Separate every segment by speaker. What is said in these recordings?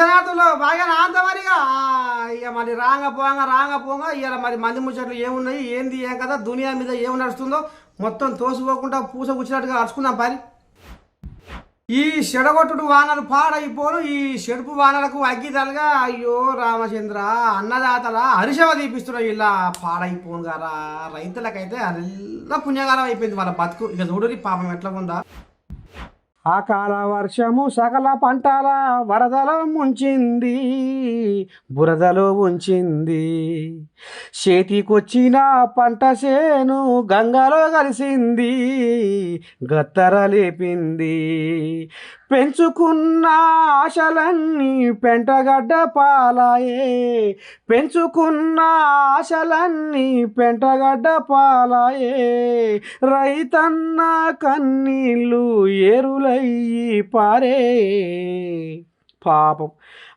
Speaker 1: విశ్వనాథులు బాగా నాంతమరిగా ఇక? మరి రాంగ పోంగ రాంగ పోంగ ఇక మరి మంది ముచ్చట్లు ఏమున్నాయి ఏంది ఏం కదా దునియా మీద ఏం నడుస్తుందో మొత్తం తోసిపోకుండా పూస కూర్చున్నట్టుగా అరుచుకుందాం పరి. ఈ చెడగొట్టుడు వానలు పాడైపోను ఈ చెడుపు వానలకు అగ్గిదలుగా అయ్యో రామచంద్ర అన్నదాతల హరిషవ దీపిస్తున్నాయి ఇలా పాడైపోను గారా రైతులకైతే అల్ల పుణ్యకాలం అయిపోయింది వాళ్ళ బతుకు. ఇక చూడని పాపం ఎట్లా ఉందా? అకాల వర్షము సకల పంటల వరదలో ముంచింది బురదలో ఉంచింది. చేతికొచ్చిన పంట చేను గంగలో కలిసింది గత్తర లేపింది. పెంచుకున్న ఆశలన్నీ పెంటగడ్డ పాలాయే. పెంచుకున్న ఆశలన్నీ పెంటగడ్డ పాలాయే. రైతన్న కన్నీళ్ళు ఏరులయ్యి పారే. పాపం.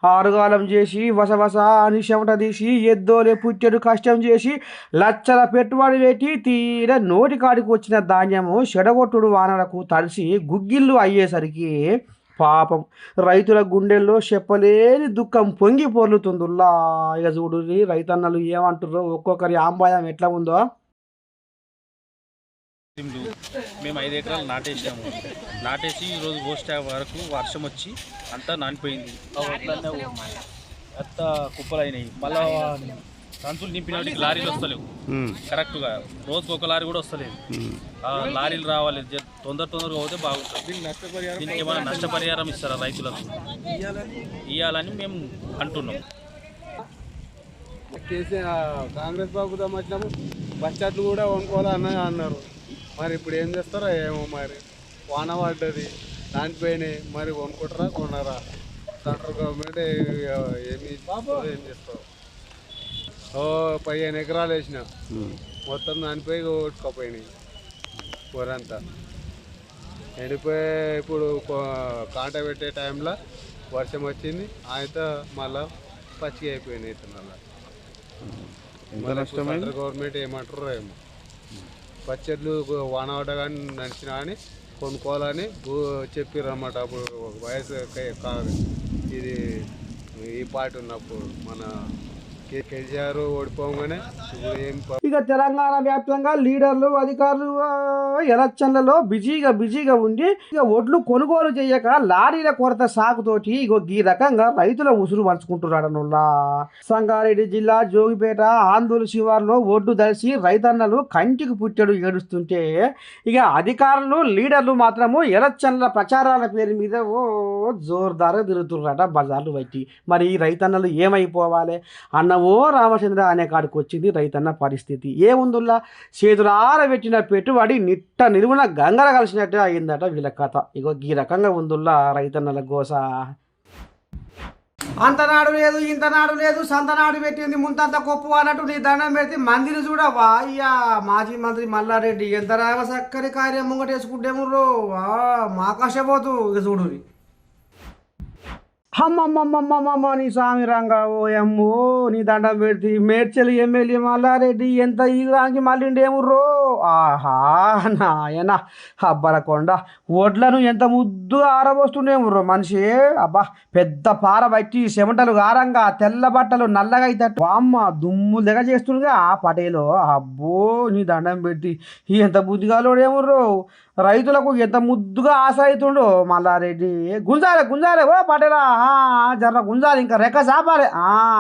Speaker 1: ఆరుగాలం చేసి వసవస అని చెమట తీసి ఎద్దోలే పుట్టెడు కష్టం చేసి లచ్చల పెట్టుబడి పెట్టి తీర నోటి కాడికి వచ్చిన ధాన్యము చెడగొట్టుడు వానలకు తడిసి గుగ్గిళ్ళు అయ్యేసరికి పాపం రైతుల గుండెల్లో చెప్పలేని దుఃఖం పొంగి పొర్లుతుందిలా ఇక చూడు రైతన్నలు ఏమంటారో ఒక్కొక్కరి ఆంబాయం ఎట్లా ఉందో.
Speaker 2: మేము ఐదు ఎకరాలు నాటేసాము నాటేసి ఈరోజు పోస్టే వరకు వర్షం వచ్చి అంతా నానిపోయింది. అంత కుప్పలు అయినాయి మళ్ళా సంచులు నింపినట్టు లారీలు వస్తలేవు. కరెక్ట్గా. రోజుకు ఒక లారీ కూడా వస్తలేదు. ఆ లారీలు రావాలి. తొందర తొందరగా పోతే బాగుంటుంది. దీనికి ఏమైనా నష్టపరిహారం ఇస్తారా రైతులకు? ఇవ్వాలని మేము అంటున్నాం.
Speaker 3: కేసీఆర్ కాంగ్రెస్ ప్రభుత్వం వచ్చినప్పుడు బడ్జెట్లు కూడా కొనుక్కోవాలని అన్నారు. మరి ఇప్పుడు ఏం చేస్తారో ఏమో మరి. వాన పడ్డది దానిపైన మరి కొనుక్కుంటారా కొనరా? సెంట్రల్ గవర్నమెంట్ ఏమి ఏం చేస్తారో. ఓ పదిహేను ఎకరాలు వేసిన. మొత్తం దానిపై కొట్టుకోపోయినాయి. కూరంతా ఎండిపోయి ఇప్పుడు కాంట పెట్టే టైంలో వర్షం వచ్చింది అయితే మళ్ళా పచ్చిగా అయిపోయినాయి ఇతనాల సెంట్రల్ గవర్నమెంట్ ఏమంటారో ఏమో. పచ్చళ్ళు వాన పడ్డ కానీ నడిచినా కానీ కొనుక్కోవాలని చెప్పారు అన్నమాట అప్పుడు వయసు కా- ఇది ఈ పార్టీ ఉన్నప్పుడు మన కేసీఆర్ ఓడిపోగానే ఇప్పుడు ఏం
Speaker 1: ఇక తెలంగాణ వ్యాప్తంగా లీడర్లు అధికారులు ఎలక్షన్లలో బిజీగా బిజీగా ఉండి ఇక ఒడ్లు కొనుగోలు చేయక లారీల కొరత సాగుతోటి ఇగో ఈ రకంగా రైతుల ఉసురు పంచుకుంటున్నాడనుల్లా సంగారెడ్డి జిల్లా జోగిపేట ఆందోళన శివార్లో ఒడ్డు దర్శి రైతన్నలు కంటికి పుట్టడు ఏడుస్తుంటే ఇక అధికారులు లీడర్లు మాత్రము ఎలక్షన్ల ప్రచారాల పేరు మీద ఓ జోర్దారుగా తిరుగుతున్నారట బజార్లు బట్టి. మరి ఈ రైతన్నలు ఏమైపోవాలి? అన్నవో రామచంద్ర అనే కాడికి వచ్చింది రైతన్న పరిస్థితి. ఏముందుల్లా చేతులారపెట్టిన పెట్టుబడి నిట్ట నిలువున గంగర కలిసినట్టే అయిందట వీళ్ళ కథ. ఇగో ఈ రకంగా ఉందుల్లా రైతన్నల గోస. అంతనాడు లేదు ఇంతనాడు లేదు సంతనాడు పెట్టింది ముంతంత కొప్పు అన్నట్టు నీ దండం పెడితే మందిని చూడవా? అయ్యా మాజీ మంత్రి మల్లారెడ్డి ఎంత రావ చక్కని కార్యం ముంగటేసుకుంటేమో రో మాకాశపోతు ఇక చూడు అమ్మమ్మమ్మమ్మమ్మ నీ స్వామి రంగా ఎమ్మో నీ దండం పెడితే మేడ్చలి ఎమ్మెల్యే మల్లారెడ్డి ఎంత ఈగానికి మళ్ళీ రో ఆహా నాయన అబ్బరకొండ ఒడ్లను ఎంత ముద్దుగా ఆరబోస్తుండేముర్రో మనిషి? అబ్బా పెద్ద పార బట్టి చెమటలు గారంగా తెల్ల బట్టలు నల్లగా అయితే అమ్మ దుమ్ము దగ్గర చేస్తుండగా ఆ పటేలో. అబ్బో నీ దండం పెట్టి ఎంత బుద్ధిగాలోడేముర్రో? రైతులకు ఎంత ముద్దుగా ఆశ అవుతుండో మల్లారెడ్డి. గుంజాలే గుంజాలే ఓ పటేలా. జర్ర గుంజాలి ఇంకా రెక్క చాపాలి.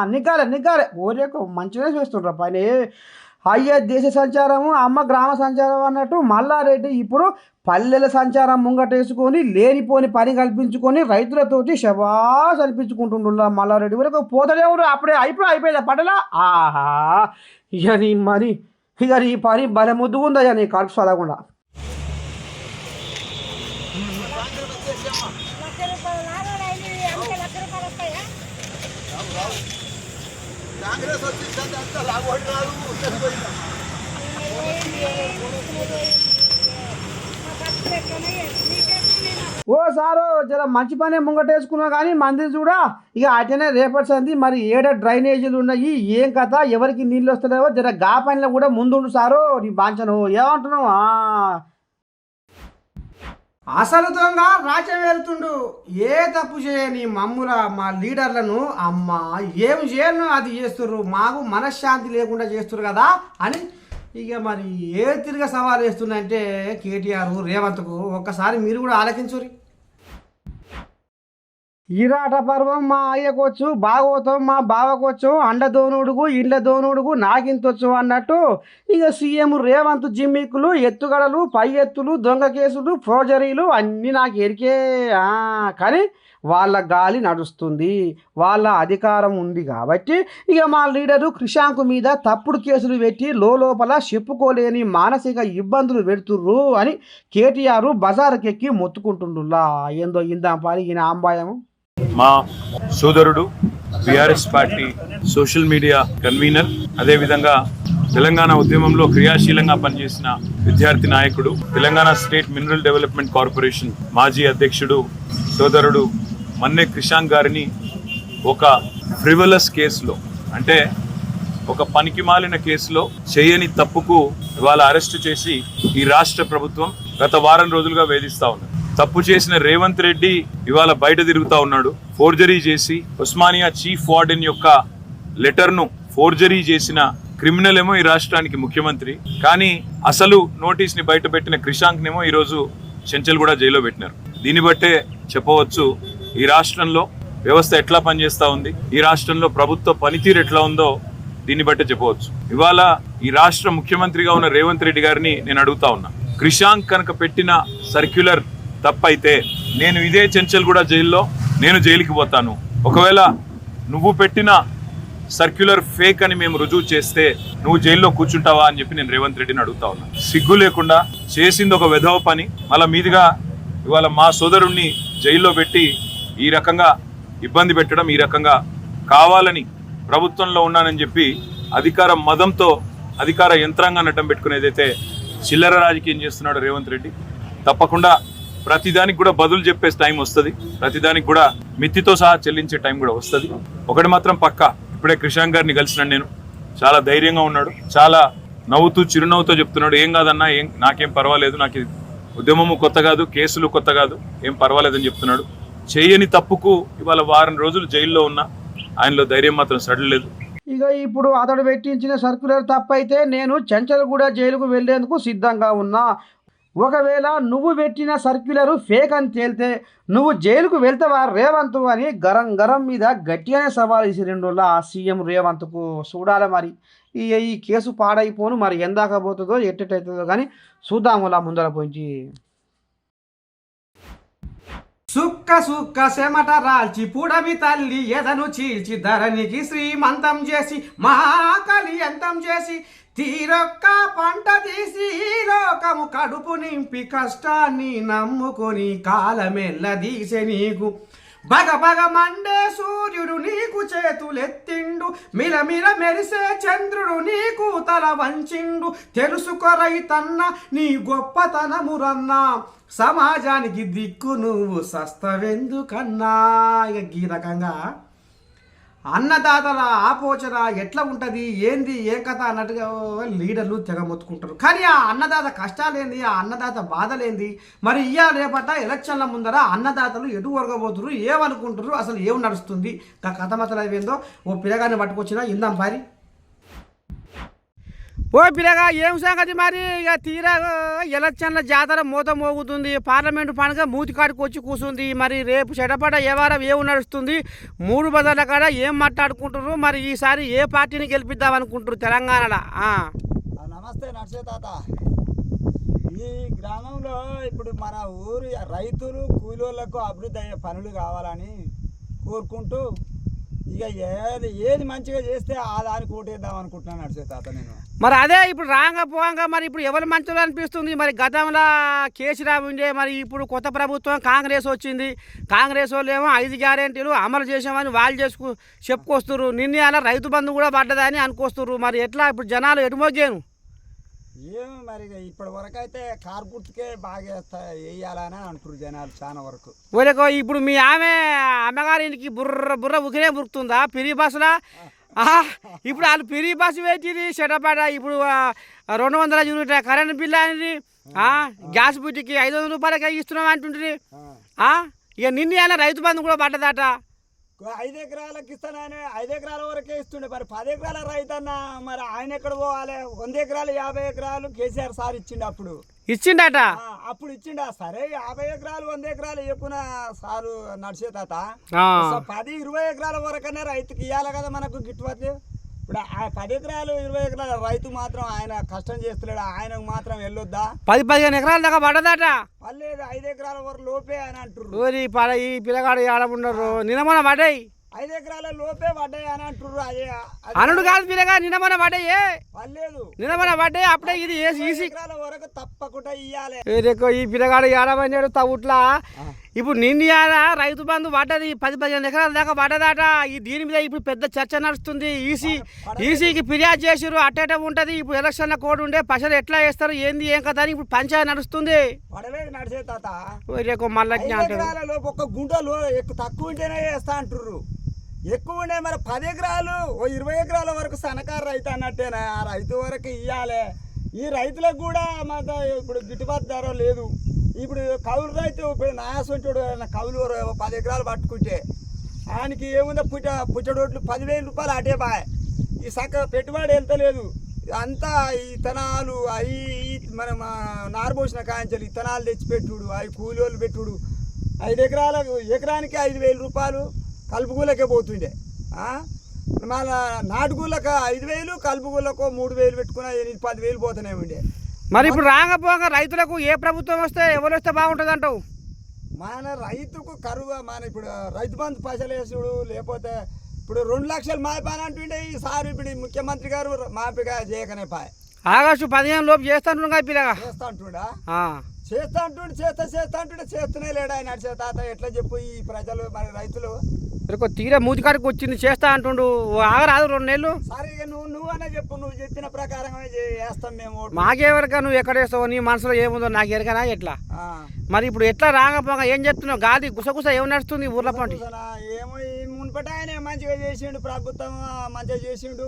Speaker 1: నిక్కాలే నిగ్గాలే నిగ్గాలే. ఓరేకు మంచిగా చేస్తుండ్రు పని. అయ్యే దేశ సంచారము అమ్మ గ్రామ సంచారం అన్నట్టు మల్లారెడ్డి ఇప్పుడు పల్లెల సంచారం ముంగటేసుకొని లేనిపోని పని కల్పించుకొని రైతులతోటి శబాస్ అనిపించుకుంటుండ్రు మల్లారెడ్డి. వరకు పోతలేవుడు అప్పుడే అయిపోయి అయిపోయిందా పడలా ఆహా. ఇక నీ మరి ఇక నీ పని భలే నీ కడుపు చదవకుండా
Speaker 4: లక్ష రూపాయలు నాలుగు ఐదు అంతే లక్ష రూపాయలు వస్తాయా
Speaker 1: ఓ సారు జర మంచి పనే ముంగటేసుకున్నా కానీ మంది చూడా ఇక అటనే రేపటి సంది మరి ఏడ డ్రైనేజీలు ఉన్నాయి ఏం కథ ఎవరికి నీళ్ళు వస్తలేవో జర గా పనిలో కూడా ముందుండు సారు నీ బాంచను. ఏమంటున్నావు? అసలు దొంగ రాజ్యం వెళ్తుండు ఏ తప్పు చేయని మమ్ముల మా లీడర్లను అమ్మ ఏం చేయను అది చేస్తుర్రు. మాకు మనశ్శాంతి లేకుండా చేస్తుర్రు కదా అని ఇక మరి ఏ తిరిగి సవాల్ వేస్తుందంటే కేటీఆర్ రేవంత్కు ఒక్కసారి మీరు కూడా ఆలకించురి ఈరాట పర్వం మా అయ్యకొచ్చు బాగోతాం మా బావకొచ్చు అండ దోనుడుగు ఇండ్ల దోనుడుగు నాకింతొచ్చు అన్నట్టు ఇక సీఎం రేవంత్ జిమ్మిక్కులు ఎత్తుగడలు పై ఎత్తులు దొంగ కేసులు ఫోర్జరీలు అన్నీ నాకు ఎరికే కానీ వాళ్ళ గాలి నడుస్తుంది వాళ్ళ అధికారం ఉంది కాబట్టి ఇక మా లీడరు క్రిషాంక్ మీద తప్పుడు కేసులు పెట్టి లోపల చెప్పుకోలేని మానసిక ఇబ్బందులు పెడుతుర్రు అని కేటీఆర్ బజారుకెక్కి మొత్తుకుంటుండులా ఏందో ఇందాం పాలి ఈయన అంబాయము
Speaker 5: మా సోదరుడు BRS party social media convener. అదేవిధంగా తెలంగాణ ఉద్యమంలో క్రియాశీలంగా పనిచేసిన విద్యార్థి నాయకుడు Telangana state mineral development corporation మాజీ అధ్యక్షుడు సోదరుడు మన్నె క్రిషాంక్ గారిని ఒక ఫ్రివలస్ కేసులో అంటే ఒక పనికిమాలిన కేసులో చేయని తప్పుకు ఇవాళ అరెస్టు చేసి ఈ రాష్ట్ర ప్రభుత్వం గత వారం రోజులుగా వేధిస్తూ ఉంది తప్పు చేసిన రేవంత్ రెడ్డి ఇవాళ బయట తిరుగుతూ ఉన్నాడు. ఫోర్జరీ చేసి ఉస్మానియా చీఫ్ వార్డెన్ యొక్క లెటర్ను ఫోర్జరీ చేసిన క్రిమినల్ ఏమో ఈ రాష్ట్రానికి ముఖ్యమంత్రి. కానీ అసలు నోటీస్ని బయట పెట్టిన క్రిషాంక్నేమో ఈరోజు చెంచల్ కూడా జైల్లో పెట్టినారు. దీన్ని బట్టే చెప్పవచ్చు ఈ రాష్ట్రంలో వ్యవస్థ ఎట్లా పనిచేస్తూ ఉంది? ఈ రాష్ట్రంలో ప్రభుత్వ పనితీరు ఎట్లా ఉందో దీన్ని బట్టే చెప్పవచ్చు. ఇవాళ ఈ రాష్ట్ర ముఖ్యమంత్రిగా ఉన్న రేవంత్ రెడ్డి గారిని నేను అడుగుతా ఉన్నా. క్రిషాంక్ కనుక పెట్టిన సర్క్యులర్ తప్పైతే నేను ఇదే చెంచల్ కూడా జైల్లో నేను జైలుకి పోతాను. ఒకవేళ నువ్వు పెట్టిన సర్క్యులర్ ఫేక్ అని మేము రుజువు చేస్తే నువ్వు జైల్లో కూర్చుంటావా అని చెప్పి నేను రేవంత్ రెడ్డిని అడుగుతా ఉన్నా. సిగ్గు లేకుండా చేసింది ఒక వెధవ పని. మళ్ళా మీదుగా ఇవాళ మా సోదరుణ్ణి జైల్లో పెట్టి ఈ రకంగా ఇబ్బంది పెట్టడం ఈ రకంగా కావాలని ప్రభుత్వంలో ఉన్నానని చెప్పి అధికార మదంతో అధికార యంత్రాంగాన్ని అడ్డం పెట్టుకునేదైతే చిల్లర రాజకీయం చేస్తున్నాడు రేవంత్ రెడ్డి. తప్పకుండా ప్రతిదానికి కూడా బదులు చెప్పే టైం వస్తుంది. ప్రతిదానికి కూడా మిత్తితో సహా చెల్లించే టైం కూడా వస్తుంది. ఒకటి మాత్రం పక్కా. ఇప్పుడే క్రిషాంక్ గారిని కలిసినాను నేను. చాలా ధైర్యంగా ఉన్నాడు. చాలా నవ్వుతూ చిరునవ్వుతో చెప్తున్నాడు. ఏం కాదన్నా ఏం నాకేం పర్వాలేదు. నాకు ఉద్యమము కొత్త కాదు. కేసులు కొత్త కాదు. ఏం పర్వాలేదని చెప్తున్నాడు. చేయని తప్పుకు ఇవాళ వారం రోజులు జైల్లో ఉన్నా ఆయనలో ధైర్యం మాత్రం సడలేదు
Speaker 1: ఇక ఇప్పుడు అతడు పెట్టించిన సర్క్యులర్ తప్పైతే నేను చెంచలగూడ జైలుకు వెళ్ళేందుకు సిద్ధంగా ఉన్నా. ఒకవేళ నువ్వు పెట్టిన సర్క్యులరు ఫేక్ అని తేలితే నువ్వు జైలుకు వెళ్తావా రేవంత్ అని గరం గరం మీద గట్టిగానే సవాల్ ఇసిరిండులా సీఎం రేవంత్కు చూడాలి మరి. ఈ ఈ కేసు పాడైపోను మరి ఎందాక పోతుందో ఎట్టటవుతుందో కానీ చూద్దాములా ముందర పోయించి సుక్క సుక్క సెమట రాల్చి పుడమి తల్లి ఎదను చీల్చి ధరణికి శ్రీమంతం చేసి మహాకలి అంతం చేసి తీరొక్క పంట తీసి లోకము కడుపు నింపి కష్టాన్ని నమ్ముకొని కాలమెల్ల దీసె నీకు. బగ బగ మండే సూర్యుడు నీకు చేతులెత్తిండు. మిలమిల మెరిసే చంద్రుడు నీకు తల వంచిండు. తెలుసుకొరైతన్న నీ గొప్పతనమురన్నా. సమాజానికి దిక్కు నువ్వు సస్తవెందుకన్నా? ఇక ఈ రకంగా అన్నదాతల ఆపోచన ఎట్లా ఉంటుంది? ఏంది? ఏ కథ? అన్నట్టుగా లీడర్లు తెగ మొత్తుకుంటారు కానీ ఆ అన్నదాత కష్టాలేంది? ఆ అన్నదాత బాధలేంది? మరి ఇయ్య రేపట ఎలక్షన్ల ముందర అన్నదాతలు ఎటు ఒరగబోతురు? ఏమనుకుంటారు అసలు ఏం నడుస్తుంది? కథ మతలు ఓ పిల్లగాన్ని పట్టుకొచ్చినా ఇందాం పారి. ఓ పిల్లగా ఏం సంగతి మరి? ఇక తీరా ఎలక్షన్ల జాతర మూత మోగుతుంది. పార్లమెంటు పండుగ మూతి కాడికి వచ్చి కూర్చుంది మరి రేపు చెడపడ ఏ ఏం నడుస్తుంది? మూడు బదల కాడ ఏం మాట్లాడుకుంటారు మరి ఈసారి ఏ పార్టీని గెలిపిద్దాం అనుకుంటారు తెలంగాణలో?
Speaker 6: నమస్తే నర్సే తాత. ఈ గ్రామంలో ఇప్పుడు మన ఊరు రైతులు కూలోళ్ళకు అభివృద్ధి అయ్యే పనులు కావాలని కోరుకుంటూ ఇక ఏది ఏది మంచిగా చేస్తే ఆ దానికి ఓటేద్దాం అనుకుంటున్నాను నడిచే తాత నేను.
Speaker 1: మరి అదే ఇప్పుడు రాంగా పోంగా మరి ఇప్పుడు ఎవరు మంచిగా అనిపిస్తుంది? మరి గతంలో కేసీరావు ఉండే మరి ఇప్పుడు కొత్త ప్రభుత్వం కాంగ్రెస్ వచ్చింది. కాంగ్రెస్ వాళ్ళు ఏమో ఐదు గ్యారెంటీలు అమలు చేసామని వాళ్ళు చేసుకు చెప్పుకొస్తున్నారు నిన్న అలా రైతు బంధు కూడా పడ్డదని అనుకొస్తున్నారు మరి ఎట్లా ఇప్పుడు జనాలు ఎటుమోగాను
Speaker 6: ఏమో మరి ఇప్పటి వరకు అయితే కారు గుర్తుకే బాగా వేయాలని అంటారు జనాలు చాలా వరకు
Speaker 1: ఊరికో ఇప్పుడు మీ ఆమె అమ్మగారింటికి బుర్ర బుర్ర ఉకినే బురుకుతుందా పిరి బస్సులా ఇప్పుడు వాళ్ళు పిరి బస్సు పెట్టింది చెడపాట ఇప్పుడు రెండు వందల యూనిట్ కరెంట్ బిల్ అనేది? గ్యాస్ బుట్టికి ఐదు వందల రూపాయలకి ఇస్తున్నాం.
Speaker 6: ఆ?
Speaker 1: ఇక నిన్న అయినా రైతు బంధు కూడా పడ్డదట
Speaker 6: ఐదు ఎకరాలకు ఇస్తానని ఐదు ఎకరాల వరకే ఇస్తుండే. మరి పది ఎకరాల రైతన్న మరి ఆయన ఎక్కడ పోవాలి? వంద ఎకరాలు యాభై ఎకరాలు కేసీఆర్ సార్ ఇచ్చిండు అప్పుడు.
Speaker 1: ఇచ్చిండట?
Speaker 6: అప్పుడు ఇచ్చిండా? సరే యాభై ఎకరాలు వంద ఎకరాలు ఎక్కువ సారు నడిచే తాత పది ఇరవై ఎకరాల వరకనే రైతుకి ఇవ్వాలి కదా మనకు గిట్టుబాటు? ఇప్పుడు ఆ పది ఎకరాలు ఇరవై ఎకరాల రైతు మాత్రం ఆయన కష్టం చేస్తలేడు. ఆయనకు మాత్రం వెళ్ళొద్దా?
Speaker 1: పది పదిహేను ఎకరాల దాకా పడ్డదట.
Speaker 6: పర్లేదు ఐదు ఎకరాల వరకు లోపే అని అంటుర్రు.
Speaker 1: ఓరి పడ ఈ పిల్లగాడు ఆడమున్నారు నిన్న మొన్న పడ్డాయి.
Speaker 6: ఐదు ఎకరాల లోపే పడ్డాయి అని అంటుర్రు. అదే
Speaker 1: అనుడు కాదు పిల్లగా నిన్న మొన్న పడ్డాయి.
Speaker 6: పర్లేదు.
Speaker 1: నిన్న మొన్న పడ్డాయి అప్పుడే ఇది ఈసి
Speaker 6: ఎకరాల వరకు తప్పకుండా ఇయ్యాలి.
Speaker 1: ఈ పిల్లగాడు ఏడమన్నాడు తవుట్లా ఇప్పుడు నిన్న రైతు బంధు పడ్డది పది పదిహేను ఎకరాల దాకా పడ్డదట. ఈ దీని మీద ఇప్పుడు పెద్ద చర్చ నడుస్తుంది. ఈసీ ఈసీకి ఫిర్యాదు చేసిరు అట్టేట ఉంటది. ఇప్పుడు ఎలక్షన్ల కోడ్ ఉండే పైసలు ఎట్లా వేస్తారు ఏంది? ఏం కదా అని ఇప్పుడు పంచాయతీ నడుస్తుంది.
Speaker 6: పడలేదు నడిచే తాత.
Speaker 1: రేకో మళ్ళీ
Speaker 6: ఐదు
Speaker 1: అంటారు
Speaker 6: ఎకరాల లోపు ఒక గుంటలో ఎక్కువ తక్కువ ఉంటేనే వేస్తా అంటుర్రు. ఎక్కువ ఉండే మరి పది ఎకరాలు ఓ ఇరవై ఎకరాల వరకు సన్నకారు రైతు అన్నట్టేనా? ఆ రైతు వరకు ఇవ్వాలి ఈ రైతులకు కూడా మాకు ఇప్పుడు గిట్టుబాటు ధర లేదు. ఇప్పుడు కౌలు రైతు ఇప్పుడు నాయసంటుడు కౌలు పది ఎకరాలు పట్టుకుంటే ఆయనకి ఏముందో? పుట్ట పుచ్చడోట్లు పదివేల రూపాయలు అటే బాయ్. ఈ సక్క పెట్టుబడి వెళ్తలేదు అంతా ఇతనాలు ఇత్తనాలు అవి మనం నారబోసిన కాంచెలు ఇత్తనాలు తెచ్చి పెట్టుడు అవి కూలీలు పెట్టుడు. ఐదు ఎకరాలకు ఎకరానికి ఐదు వేల రూపాయలు కలుపుగూలకే పోతుండే. మన నాటుగూళ్ళకు ఐదు వేలు కలుపుగూళ్ళకు మూడు వేలు పెట్టుకున్న ఎనిమిది పది వేలు పోతూనే ఉండే.
Speaker 1: మరి ఇప్పుడు రాకపోగా రైతులకు ఏ ప్రభుత్వం వస్తే ఎవరు వస్తే బాగుంటుంది అంటావు
Speaker 6: మన రైతుకు కరువు మన ఇప్పుడు రైతు బంధు పైసలు వేసుడు లేకపోతే ఇప్పుడు రెండు లక్షలు మాపాని అంటుండే ఈసారి ఇప్పుడు ఈ ముఖ్యమంత్రి గారు మాపిగా చేయకనే పాయ.
Speaker 1: ఆగస్టు పదిహేను లోపు చేస్తాను కదా పిల్లగా.
Speaker 6: చేస్తా అంటుండా. చేస్తా అంటుండే చేస్తా చేస్తా అంటుండే చేస్తూనే లేడా ఆయన. తాత ఎట్లా చెప్పు ఈ ప్రజలు మన రైతులు?
Speaker 1: రేకో తీరే మూతికాడికి వచ్చింది చేస్తా అంటుండు. ఆగరాదు రెండు నెలలు.
Speaker 6: నువ్వు నువ్వనే చెప్పు నువ్వు చెప్పిన ప్రకారమే చే- వేస్తాం మేము.
Speaker 1: మాకెవరికా నువ్వు ఎక్కడ వేస్తావు నీ మనసులో ఏముందో నాకు ఎరకనా ఎట్లా. మరి ఇప్పుడు ఎట్లా రాకపోగా ఏం చెప్తున్నావు గాది గుసగుస ఏం నడుస్తుంది ఊర్ల పంటి?
Speaker 6: ఏమో మునుపటి ఆయన మంచిగా చేసిండు ప్రభుత్వం మంచిగా చేసిండు.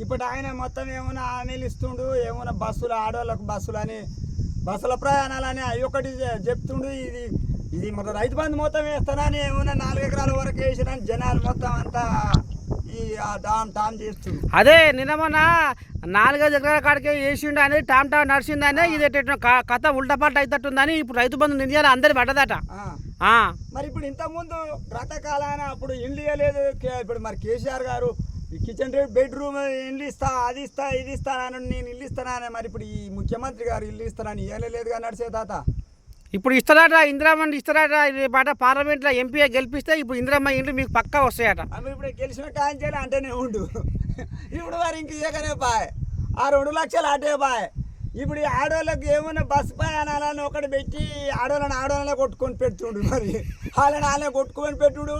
Speaker 6: ఇప్పుడు ఆయన మొత్తం ఏమైనా హామీలు ఇస్తుండు ఏమైనా బస్సులు ఆడవాళ్ళకు బస్సులు అని బస్సుల ప్రయాణాలని అవి ఒకటి చెప్తుండు ఇది. ఇది మన రైతు బంధు మొత్తం వేస్తానని ఏమైనా నాలుగు ఎకరాల వరకు వేసినని జనాలు మొత్తం అంతా ఈ టామ్
Speaker 1: అదే నిన్న మొన్న నాలుగైదు ఎకరాల కాడికే వేసిండు అనేది టామ్ టామ్ నడిచిందనే ఇది కథ ఉల్టపాటు అవుతుందని ఇప్పుడు రైతు బంధు నిందియాలి అందరి పడ్డదట.
Speaker 6: మరి ఇప్పుడు ఇంతకుముందు రకకాలాన అప్పుడు ఇండ్లు ఇవ్వలేదు ఇప్పుడు మరి కేసీఆర్ గారు కిచెన్ బెడ్రూమ్ ఇల్లు ఇస్తా అది ఇస్తా ఇది ఇస్తానని నేను ఇల్లు ఇస్తానని మరి ఇప్పుడు ఈ ముఖ్యమంత్రి గారు ఇల్లు ఇస్తానని ఇవ్వలేదుగా నడిచే తాత.
Speaker 1: ఇప్పుడు ఇస్తారట ఇందిరామ్మ ఇస్తారట ఇది పాట పార్లమెంట్లో ఎంపీ గెలిపిస్తే ఇప్పుడు ఇందిరమ్మ ఇండ్లు మీకు పక్కా వస్తాయట.
Speaker 6: ఆమె ఇప్పుడు గెలిచిన కాంచాలి అంటేనే ఉండు. ఇప్పుడు వారు ఇంక ఇయ్యకనే బాయ్. ఆ రెండు లక్షలు అటే బాయ్. ఇప్పుడు ఈ ఆడవాళ్ళకి ఏమైనా బస్సు ప్రయాణాలని ఒకటి పెట్టి ఆడవాళ్ళని ఆడవాళ్ళనే కొట్టుకొని పెడుతుండు మరి. వాళ్ళని వాళ్ళని కొట్టుకొని పెట్టుడు.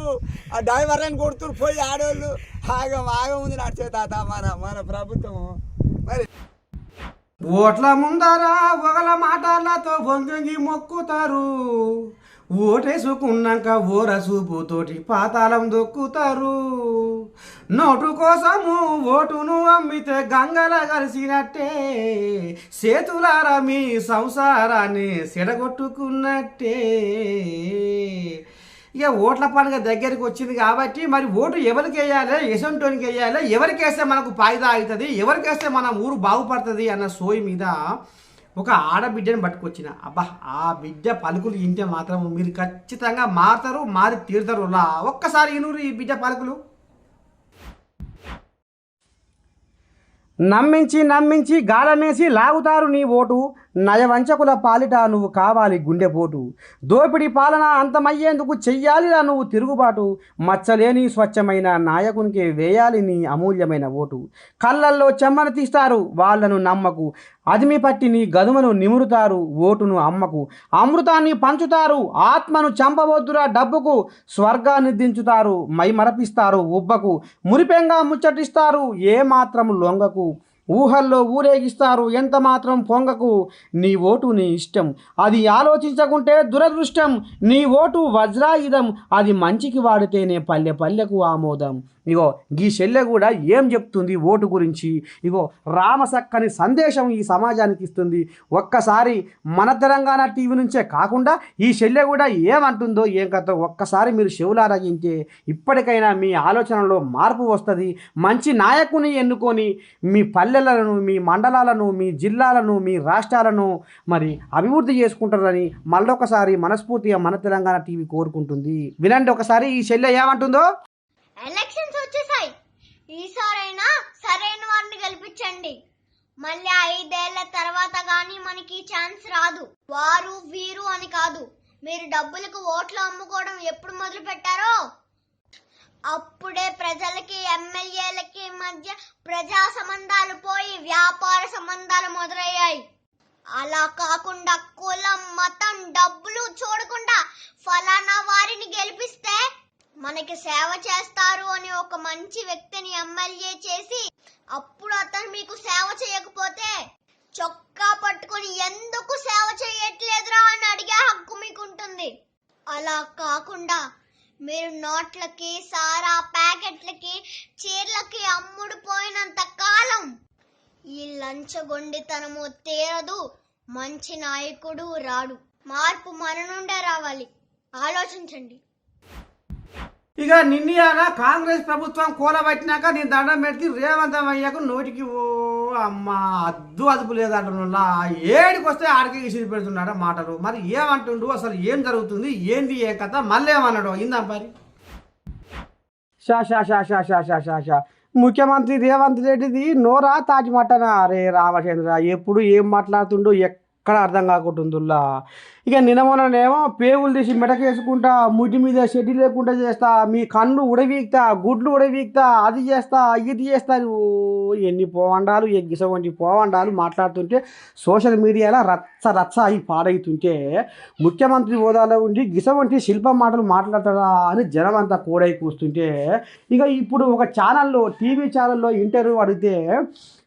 Speaker 6: ఆ డ్రైవర్లను కొడుతుడు పోయి ఆడవాళ్ళు ఆగం ఆగం ఉంది నడిచే తాత మన మన ప్రభుత్వం మరి
Speaker 1: ఓట్ల ముందర ఒకల మాటలతో వంగి మొక్కుతారు. ఓటేసుకున్నాక ఓర చూపుతోటి పాతాళం దొక్కుతారు. నోటు కోసము ఓటును అమ్మితే గంగల కలిసినట్టే చేతులారా మీ సంసారాన్ని సెడగొట్టుకున్నట్టే. ఇక ఓట్ల పండుగ దగ్గరికి వచ్చింది కాబట్టి మరి ఓటు ఎవరికి వేయాలి? ఎసంటోనికి వేయాలి? ఎవరికి వేస్తే మనకు ఫాయిదా అవుతుంది? ఎవరికి వేస్తే మన ఊరు బాగుపడుతుంది అన్న సోయి మీద ఒక ఆడబిడ్డని పట్టుకొచ్చిన. అబ్బా ఆ బిడ్డ పలుకులు ఇంటే మాత్రం మీరు ఖచ్చితంగా మారుతారు మారి తీరుతారు లా ఒక్కసారి ఇనురు ఈ బిడ్డ పలుకులు. నమ్మించి నమ్మించి గాలమేసి లాగుతారు నీ ఓటు. నయవంచకుల పాలిట నువ్వు కావాలి గుండెపోటు. దోపిడి పాలన అంతమయ్యేందుకు చెయ్యాలిరా నువ్వు తిరుగుబాటు. మచ్చలేని స్వచ్ఛమైన నాయకునికి వేయాలి నీ అమూల్యమైన ఓటు. కళ్ళల్లో చెమ్మను తీస్తారు వాళ్ళను నమ్మకు. అదిమి పట్టి నీ గదుమను నిమురుతారు ఓటును అమ్మకు. అమృతాన్ని పంచుతారు ఆత్మను చంపవద్దురా డబ్బుకు. స్వర్గాన్ని దించుతారు మై మరపిస్తారు ఉబ్బకు. మురిపెంగా ముచ్చటిస్తారు ఏ లొంగకు. ఊహల్లో ఊరేగిస్తారు ఎంత మాత్రం పొంగకు నీ ఓటు నీ ఇష్టం. అది ఆలోచించకుంటే దురదృష్టం. నీ ఓటు వజ్రాయుధం. అది మంచికి వాడితేనే పల్లె పల్లెకు ఆమోదం. ఇగో ఈ చెల్లె కూడా ఏం చెప్తుంది ఓటు గురించి? ఇగో రామసక్కని సందేశం ఈ సమాజానికి ఇస్తుంది. ఒక్కసారి మన తెలంగాణ టీవీ నుంచే కాకుండా ఈ చెల్లె కూడా ఏమంటుందో ఏం కథ ఒక్కసారి మీరు చెవులారగింటే ఇప్పటికైనా మీ ఆలోచనలో మార్పు వస్తుంది. మంచి నాయకుని ఎన్నుకొని మీ పల్లెలను మీ మండలాలను మీ జిల్లాలను మీ రాష్ట్రాలను మరి అభివృద్ధి చేసుకుంటారని మళ్ళొకసారి మనస్ఫూర్తిగా మన తెలంగాణ టీవీ కోరుకుంటుంది. వినండి ఒకసారి ఈ చెల్లె ఏమంటుందో.
Speaker 7: ఎలక్షన్స్ వచ్చేసాయి. ఈసారైనా సరైన వారిని గెలిపించండి. మళ్ళీ ఐదేళ్ళ తర్వాత గాని మనకి ఛాన్స్ రాదు. వారు వీరు అని కాదు. మీరు డబ్బులకు ఓట్లు అమ్ముకోవడం ఎప్పుడు మొదలు పెట్టారో? అప్పుడే ప్రజలకి ఎమ్మెల్యేలకి మధ్య ప్రజా సంబంధాలు పోయి వ్యాపార సంబంధాలు మొదలయ్యాయి. అలా కాకుండా కులం మతం డబ్బులు చూడకుండా ఫలానా వారిని గెలిపిస్తే మనకి సేవ చేస్తారు అని ఒక మంచి వ్యక్తిని ఎమ్మెల్యే చేసి అప్పుడు అతను మీకు సేవ చేయకపోతే చొక్కా పట్టుకొని ఎందుకు సేవ చేయట్లేదురా అని అడిగే హక్కు మీకు ఉంటుంది అలా కాకుండా మీరు నోట్లకి సారా ప్యాకెట్లకి చీరలకి అమ్ముడు పోయినంత కాలం ఈ లంచగొండితనము తీరదు మంచి నాయకుడు రాడు. మార్పు మన నుండే రావాలి. ఆలోచించండి.
Speaker 1: ఇక నిన్నయాల కాంగ్రెస్ ప్రభుత్వం కూలబెట్టినాక నేను దండం పెట్టి రేవంత్ అయ్యాక నోటికి ఓ అమ్మ అద్దు అదుపు లేదంటున్నా ఏడికి వస్తే ఆడికి ఇసిరి పెడుతున్నాడు మాటలు. మరి ఏమంటుండు? అసలు ఏం జరుగుతుంది? ఏంది ఏం కథ? మళ్ళీ ఏమన్నాడు? ఇందాం పరి షా షా షా షా షా షా షా షా. ముఖ్యమంత్రి రేవంత్ రెడ్డిది నోరా తాజ్ అరే రామచంద్ర ఎప్పుడు ఏం మాట్లాడుతుండో ఎక్కడ అర్థం కాకుంటుందిలా ఇక నినమొననేమో పేగులు తీసి మెడకేసుకుంటా ముటి మీద షెడ్డి లేకుండా చేస్తా మీ కళ్ళు ఉడవీక్తా గుడ్లు ఉడవీక్తా అది చేస్తా ఇది చేస్తా ఓ, ఎన్ని పోవండాలు ఎగ్గిస వంటి పోవండాలు మాట్లాడుతుంటే సోషల్ మీడియాలో రచ్చ రచ్చ అయి పాడైతుంటే ముఖ్యమంత్రి హోదాలో ఉండి గిస వంటి శిల్పం మాటలు మాట్లాడతాడా అని జనం అంతా కూడై కూస్తుంటే ఇక ఇప్పుడు ఒక ఛానల్లో టీవీ ఛానల్లో ఇంటర్వ్యూ అడిగితే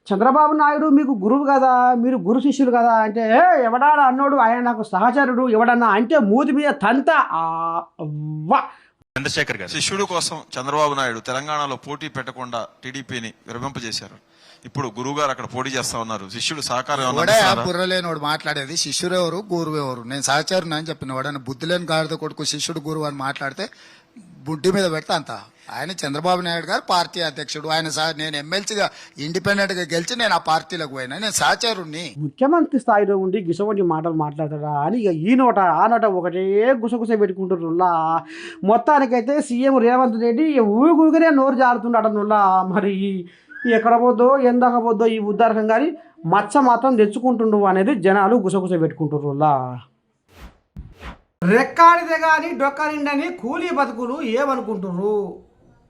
Speaker 1: చంద్రబాబు నాయుడు మీకు గురువు కదా మీరు గురు శిష్యులు కదా అంటే "ఏ, ఎవడాడా అన్నోడు? ఆయన నాకు సహచరుడు ఎవడన్నా అంటే మూతి మీద తంత. ఆ, అవ్వ.
Speaker 8: చంద్రశేఖర్ గారు. శిష్యుడు కోసం చంద్రబాబు నాయుడు తెలంగాణలో పోటీ పెట్టకుండా టీడీపీని విరమింపజేశారు ఇప్పుడు గురువు గారు అక్కడ పోటీ చేస్తా ఉన్నారు. శిష్యుడు సహకారం?
Speaker 9: బుర్రలేనోడు మాట్లాడేది. శిష్యుడు ఎవరు గురువు ఎవరు నేను సహచరుని అని చెప్పిన వాడని బుద్ధి లేని గాడిద కొడుకు శిష్యుడు గురువు అని మాట్లాడితే బుడ్డి మీద పెడితే అంత. ఆయన చంద్రబాబు నాయుడు గారు పార్టీ అధ్యక్షుడు. ఆయన సార్ నేను ఎమ్మెల్సీగా ఇండిపెండెంట్గా గెలిచి నేను ఆ పార్టీలకు పోయినా. నేను సహచరుణ్ణి.
Speaker 1: ముఖ్యమంత్రి స్థాయిలో ఉండి గిసవంటి మాటలు మాట్లాడతాడా? అని ఇక ఈ నోట ఆ నోట ఒకటే గుసగుస పెట్టుకుంటున్నా మొత్తానికైతే సీఎం రేవంత్ రెడ్డి ఊగునే నోరు జారుతున్నాడనుల్లా మరి ఎక్కడ పోద్దో ఎందాక పోద్దో ఈ ఉద్దారకం కానీ మచ్చ మాత్రం తెచ్చుకుంటుండు అనేది జనాలు గుసగుస పెట్టుకుంటుర్రులా రెక్కాడితే కానీ డొక్కనిండని కూలీ బతుకులు ఏమనుకుంటుర్రు?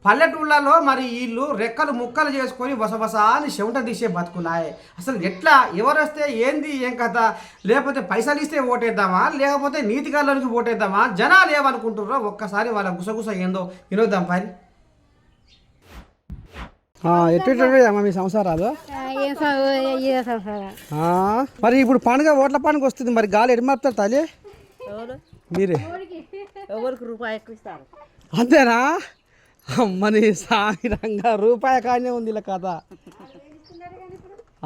Speaker 1: పల్లెటూళ్ళలో మరి వీళ్ళు రెక్కలు ముక్కలు చేసుకొని బసబస అని చెమట తీసే బతుకులాయ్. అసలు ఎట్లా? ఎవరు వస్తే ఏంది ఏం కథ? లేకపోతే పైసలు ఇస్తే ఓటేద్దామా? లేకపోతే నీతిగాల్లోనికి ఓటేద్దామా? జనాలు ఏమనుకుంటుర్రో? ఒక్కసారి వాళ్ళ గుసగుస ఏందో వినోద్దాం పని ఎట్లా మీ సంసారాలు? మరి ఇప్పుడు పండుగ ఓట్ల పండుగ వస్తుంది. మరి గాలి ఎడమవుతారు తల్లి మీరే.
Speaker 4: ఎవరికి? రూపాయి ఎక్కువ ఇస్తారు?
Speaker 1: అంతేనా? అమ్మని సామిరంగా రూపాయి కానీ ఉంది ఇలా కథ.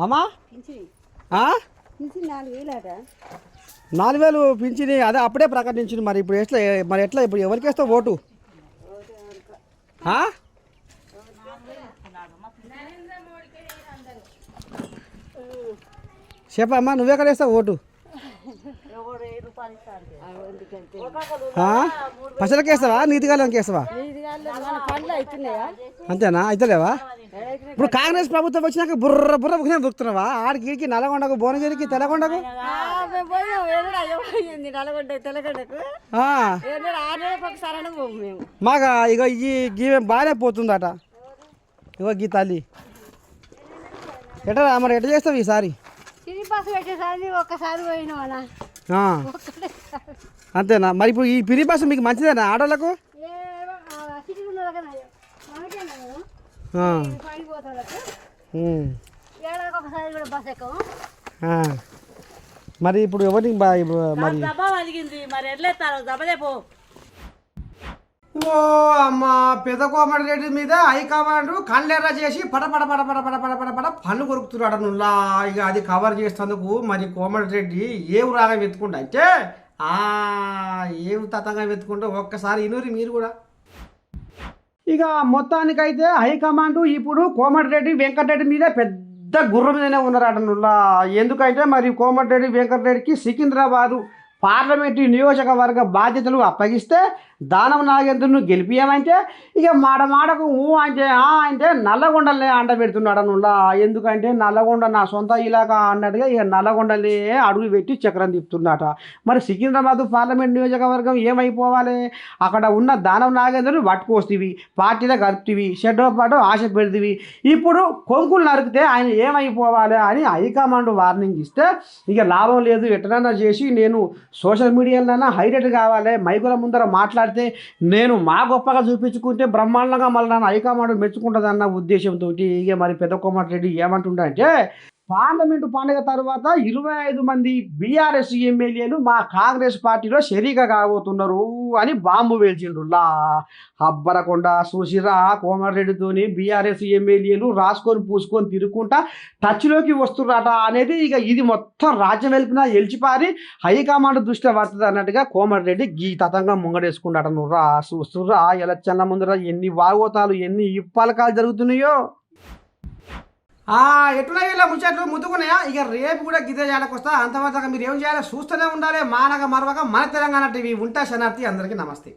Speaker 1: అమ్మా?
Speaker 4: నాలుగు
Speaker 1: వేలు పింఛని అదే అప్పుడే ప్రకటించింది మరి. ఇప్పుడు ఎట్లా మరి ఎట్లా ఇప్పుడు ఎవరికి వేస్తావు ఓటు? చెప్పమ్మా నువ్వెక్కడ వేస్తావు ఓటు? పసలకి వేస్తావా నీతిగాళ్ళకి వేస్తావా అంతేనా? అయితేలేవా? ఇప్పుడు కాంగ్రెస్ ప్రభుత్వం వచ్చినాక బుర్ర బుర్ర బుక్నే దొక్కుతున్నావా ఆడికి నల్లగొండకు భువనగిరికి
Speaker 4: తెలగొండకు
Speaker 1: మాగా ఇక ఈ గీవే బాగానే పోతుందట. ఇగో గీ తల్లి. ఎట్లా మరి ఎట్లా చేస్తావు ఈసారి?
Speaker 4: ఒక్కసారి పోయినా
Speaker 1: అంతేనా మరి ఇప్పుడు ఈ పిరి బస్సు మీకు మంచిదేనా ఆడలకు మరి ఇప్పుడు ఎవరికి మరి ఓ అమ్మ పెద్ద కోమటిరెడ్డి మీద హైకమాండ్ కళ్ళెర్ర చేసి పడపడ పడపడ పడపడ పడపడ పన్ను కొరుకుతున్నాడు నుల్లా. ఇక అది కవర్ చేసేందుకు మరి కోమటిరెడ్డి ఏం రాగా వెతుకుండా అంటే ఆ ఏం తతంగా వెతుకుంటే ఒక్కసారి ఇనూరి మీరు కూడా. ఇక మొత్తానికైతే హైకమాండ్ ఇప్పుడు కోమటిరెడ్డి వెంకటరెడ్డి మీద పెద్ద గుర్రం మీదనే ఉన్నారట నుల్లా. ఎందుకంటే మరి కోమటిరెడ్డి వెంకటరెడ్డికి సికింద్రాబాదు పార్లమెంటరీ నియోజకవర్గ బాధ్యతలు అప్పగిస్తే దానం నాగేంద్రుని గెలిపియమంటే ఇక మాట మాటకు ఊ అంటే అంటే నల్లగొండలే అండ పెడుతున్నాడు అనులా ఎందుకంటే నల్లగొండ నా సొంత ఇలాగా అన్నట్టుగా ఇక నల్లగొండలే అడుగు పెట్టి చక్రం తిప్పుతున్నట. మరి సికింద్రాబాద్ పార్లమెంట్ నియోజకవర్గం ఏమైపోవాలి? అక్కడ ఉన్న దానం నాగేంద్రను పట్టుకొస్తేవి పార్టీలో కలుపుతీవి షెడ్డో పాటు ఆశ పెడుతీవి. ఇప్పుడు కొంకులు నరికితే ఆయన ఏమైపోవాలి అని హైకమాండ్ వార్నింగ్ ఇస్తే ఇక లాభం లేదు ఎట్లన్నా చేసి నేను సోషల్ మీడియాలోనైనా హైలైట్ కావాలి మైకుల ముందర మాట్లాడి మాట్లాడితే నేను మా గొప్పగా చూపించుకుంటే బ్రహ్మాండంగా మళ్ళీ నన్ను హైకమాండ్ మెచ్చుకుంటుంది అన్న ఉద్దేశంతో ఇక మరి పెద్ద రెడ్డి ఏమంటుండంటే పార్లమెంటు పండుగ తర్వాత ఇరవై ఐదు మంది బీఆర్ఎస్ ఎమ్మెల్యేలు మా కాంగ్రెస్ పార్టీలో షరీక కాబోతున్నారు అని బాంబు వేల్చిండ్రులా అబ్బరకొండ సుశిరా కోమటిరెడ్డితోని బీఆర్ఎస్ ఎమ్మెల్యేలు రాసుకొని పూసుకొని తిరుగుకుంటా టచ్లోకి వస్తున్నారట అనేది ఇక ఇది మొత్తం రాజ్యం వెలిపిన ఎలిచిపారి హైకమాండ్ దృష్టి పడుతుంది అన్నట్టుగా కోమటిరెడ్డి గీ తతంగా ముంగడేసుకున్నాట నువ్వు రా చూస్తుర్రా ఎలచ్చన్న ముందర ఎన్ని వాగోతాలు ఎన్ని ఇప్పలకాలు జరుగుతున్నాయో. ఆ ఇలా ముచ్చట్లు? ముద్దుకున్నాయా ఇక రేపు కూడా గిద్ద చేయాలకు వస్తా. అంతవరకు మీరు ఏం చేయాలో? చూస్తూనే ఉండాలి. మానగ మరవక మన తెలంగాణ టీవీ. ఉంటా శనార్థి అందరికీ నమస్తే.